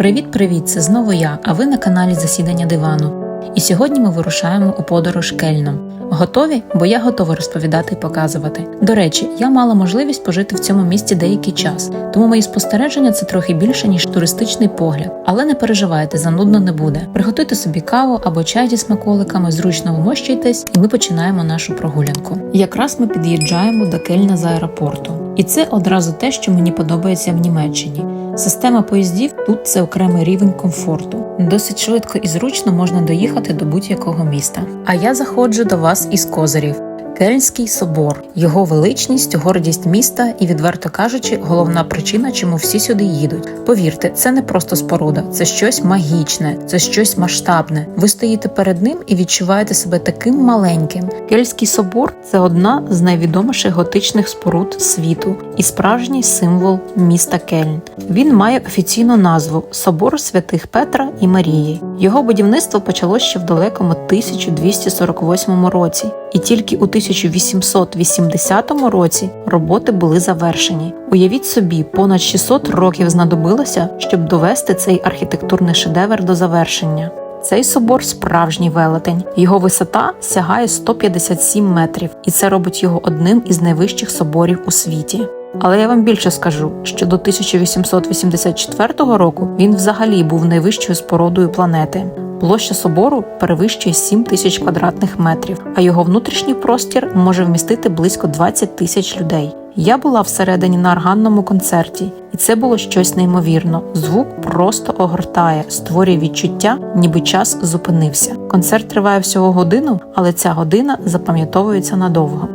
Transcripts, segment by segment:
Привіт-привіт! Це знову я, а ви на каналі Засідання дивану. І сьогодні ми вирушаємо у подорож Кельном. Готові? Бо я готова розповідати і показувати. До речі, я мала можливість пожити в цьому місті деякий час, тому мої спостереження це трохи більше ніж туристичний погляд. Але не переживайте, занудно не буде. Приготуйте собі каву або чай зі смаколиками, зручно вмощуйтесь, і ми починаємо нашу прогулянку. Якраз ми під'їжджаємо до Кельна з аеропорту. І це одразу те, що мені подобається в Німеччині. Система поїздів тут це окремий рівень комфорту. Досить швидко і зручно можна доїхати до будь-якого міста. А я заходжу до вас із козирів. Кельнський собор, його величність, гордість міста і, відверто кажучи, головна причина, чому всі сюди їдуть. Повірте, це не просто споруда, це щось магічне, це щось масштабне. Ви стоїте перед ним і відчуваєте себе таким маленьким. Кельнський собор це одна з найвідоміших готичних споруд світу і справжній символ міста Кельн. Він має офіційну назву Собор святих Петра і Марії. Його будівництво почалося ще в далекому 1248 році, і тільки у 1880 році роботи були завершені. Уявіть собі, понад 600 років знадобилося, щоб довести цей архітектурний шедевр до завершення. Цей собор справжній велетень. Його висота сягає 157 метрів, і це робить його одним із найвищих соборів у світі. Але я вам більше скажу, що до 1884 року він взагалі був найвищою спорудою планети. Площа собору перевищує 7 тисяч квадратних метрів, а його внутрішній простір може вмістити близько 20 тисяч людей. Я була всередині на органному концерті, і це було щось неймовірно. Звук просто огортає, створює відчуття, ніби час зупинився. Концерт триває всього годину, але ця година запам'ятовується надовго.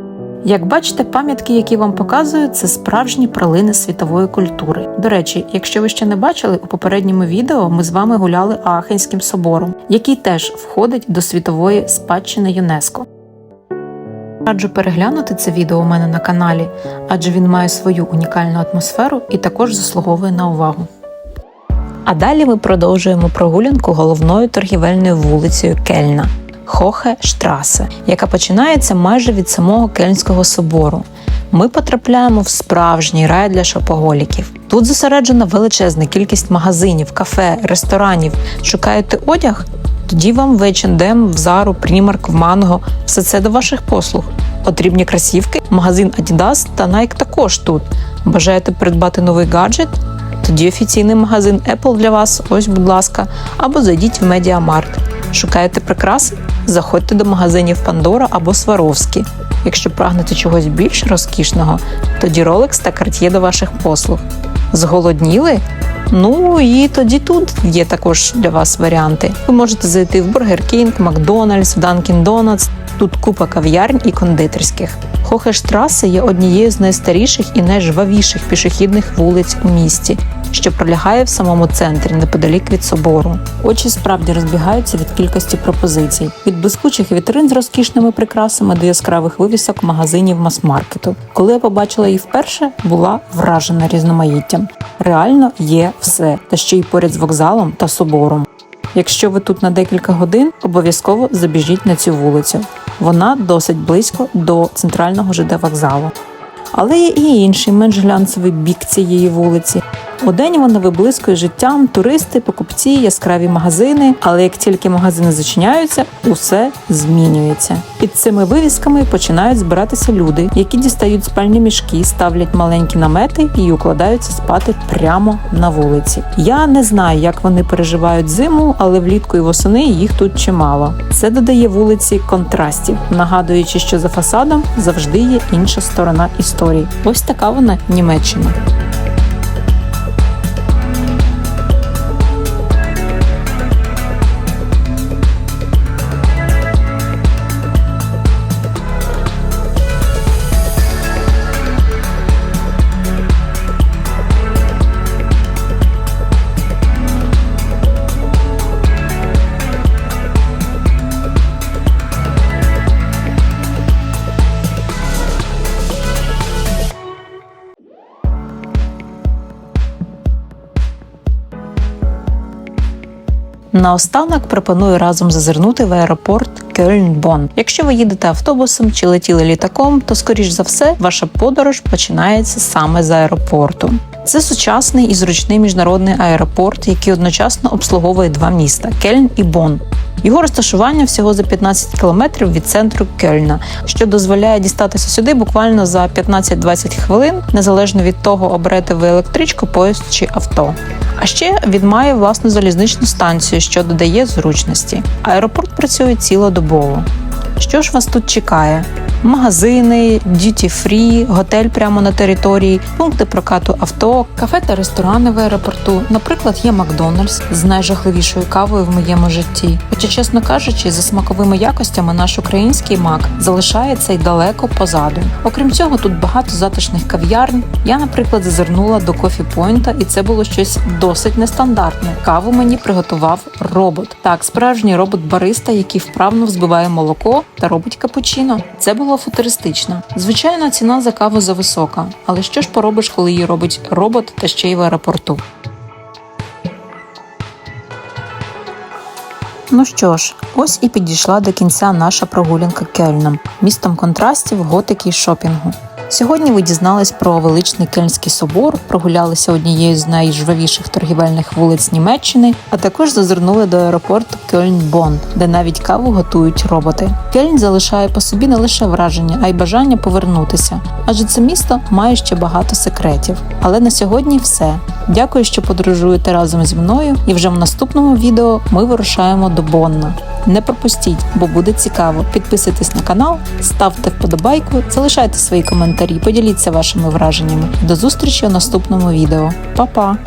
Як бачите, пам'ятки, які вам показую, це справжні пралини світової культури. До речі, якщо ви ще не бачили, у попередньому відео ми з вами гуляли Аахенським собором, який теж входить до світової спадщини ЮНЕСКО. Раджу переглянути це відео у мене на каналі, адже він має свою унікальну атмосферу і також заслуговує на увагу. А далі ми продовжуємо прогулянку головною торгівельною вулицею Кельна. Хохе Штрасе, яка починається майже від самого Кельнського собору. Ми потрапляємо в справжній рай для шопоголіків. Тут зосереджена величезна кількість магазинів, кафе, ресторанів. Шукаєте одяг? Тоді вам в H&M, в Зару, Primark, в Mango – все це до ваших послуг. Потрібні красівки, магазин Adidas та Nike також тут. Бажаєте придбати новий гаджет? Тоді офіційний магазин Apple для вас, ось, будь ласка, або зайдіть в Mediamart. Шукаєте прикраси? Заходьте до магазинів Пандора або Сваровські. Якщо прагнете чогось більш розкішного, тоді Rolex та Cartier до ваших послуг. Зголодніли? Ну і тоді тут є також для вас варіанти. Ви можете зайти в Burger King, Макдональдс, Dunkin' Donuts. Тут купа кав'ярень і кондитерських. Хохештрасе є однією з найстаріших і найжвавіших пішохідних вулиць у місті, що пролягає в самому центрі, неподалік від собору. Очі справді розбігаються від кількості пропозицій: від блискучих вітрин з розкішними прикрасами до яскравих вивісок магазинів мас-маркету. Коли я побачила їх вперше, була вражена різноманіттям. Реально є все, та ще й поряд з вокзалом та собором. Якщо ви тут на декілька годин, обов'язково забіжіть на цю вулицю. Вона досить близько до центрального ЖД вокзалу. Але є і інший менш глянцевий бік цієї вулиці. Удень вона виблискує життям, туристи, покупці, яскраві магазини. Але як тільки магазини зачиняються, усе змінюється. Під цими вивісками починають збиратися люди, які дістають спальні мішки, ставлять маленькі намети і укладаються спати прямо на вулиці. Я не знаю, як вони переживають зиму, але влітку і восени їх тут чимало. Це додає вулиці контрастів, нагадуючи, що за фасадом завжди є інша сторона історії. Ось така вона Німеччина. Наостанок пропоную разом зазирнути в аеропорт Кельн-Бон. Якщо ви їдете автобусом чи летіли літаком, то скоріш за все ваша подорож починається саме з аеропорту. Це сучасний і зручний міжнародний аеропорт, який одночасно обслуговує два міста Кельн і Бон. Його розташування всього за 15 кілометрів від центру Кельна, що дозволяє дістатися сюди буквально за 15-20 хвилин, незалежно від того, оберете ви електричку, поїзд чи авто. А ще він має власну залізничну станцію, що додає зручності. Аеропорт працює цілодобово. Що ж вас тут чекає? Магазини, дюті фрі, готель прямо на території, пункти прокату авто, кафе та ресторани в аеропорту. Наприклад, є Макдональдс з найжахливішою кавою в моєму житті. Хоча, чесно кажучи, за смаковими якостями наш український мак залишається й далеко позаду. Окрім цього, тут багато затишних кав'ярн. Я, наприклад, зазирнула до кофі Пойнта, і це було щось досить нестандартне. Каву мені приготував робот. Так, справжній робот-бариста, який вправно взбиває молоко та робить капучино. Це було футуристично. Звичайно, ціна за каву зависока, але що ж поробиш, коли її робить робот та ще й в аеропорту? Ну що ж, ось і підійшла до кінця наша прогулянка Кельном, містом контрастів, готики і шопінгу. Сьогодні ви дізнались про величний Кельнський собор, прогулялися однією з найжвавіших торгівельних вулиць Німеччини, а також зазирнули до аеропорту Кельн-Бон, де навіть каву готують роботи. Кельн залишає по собі не лише враження, а й бажання повернутися, адже це місто має ще багато секретів. Але на сьогодні все. Дякую, що подорожуєте разом зі мною, і вже в наступному відео ми вирушаємо до Бонна. Не пропустіть, бо буде цікаво. Підписуйтесь на канал, ставте вподобайку, залишайте свої коментарі, поділіться вашими враженнями. До зустрічі у наступному відео. Па-па!